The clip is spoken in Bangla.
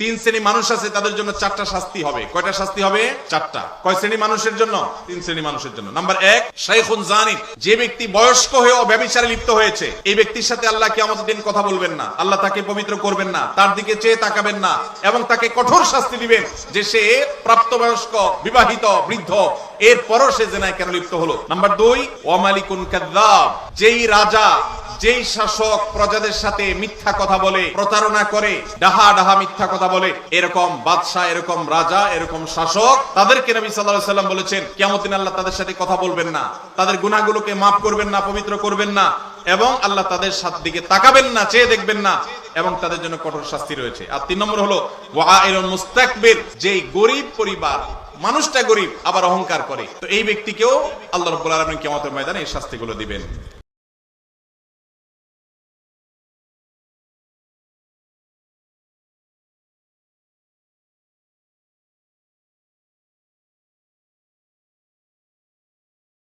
তিন শ্রেণি মানুষ আছে, তাদের জন্য চারটা শাস্তি হবে। কয়টা শাস্তি হবে? চারটা। কয় শ্রেণি মানুষের জন্য? তিন শ্রেণি মানুষের জন্য। নাম্বার এক, শাইখুন জানি যে ব্যক্তি বয়স্ক হয়েও ব্যবিচারে লিপ্ত হয়েছে, এই ব্যক্তির সাথে আল্লাহ কিয়ামতের দিন কথা বলবেন না। আল্লাহ তাকে পবিত্র করবেন না, তার দিকে চেয়ে তাকাবেন না এবং তাকে কঠোর শাস্তি দিবেন যে সে প্রাপ্তবয়স্ক, বিবাহিত, বৃদ্ধ এর এরপরও সে জেনায় কেন লিপ্ত হলো? নাম্বার দুই ওয়ামালিকুন কাদ্দাব যেই রাজা যেই শাসক প্রজাদের সাথে মিথ্যা কথা বলে, প্রতারণা করে, ডাহা ডাহা মিথ্যা কথা বলে, এরকম বাদশাহ, এরকম রাজা, এরকম শাসক, তাদেরকে নবী সাল্লাল্লাহু সাল্লাম বলেছেন, কিয়ামত দিন আল্লাহ তাদের সাথে কথা বলবেন না। তাদের গুনাহগুলোকে মাফ করবেন না, পবিত্র করবেন না এবং আল্লাহ তাদের সাথ দিকে তাকাবেন না, চেয়ে দেখবেন না এবং তাদের জন্য কঠোর শাস্তি রয়েছে। আর তিন নম্বর হলো মুস্তাকবির যেই গরিব পরিবার, মানুষটা গরিব, আবার অহংকার করে। তো এই ব্যক্তিকেও আল্লাহ রাব্বুল আলামিন কিয়ামতের ময়দানে এই শাস্তিগুলো দিবেন।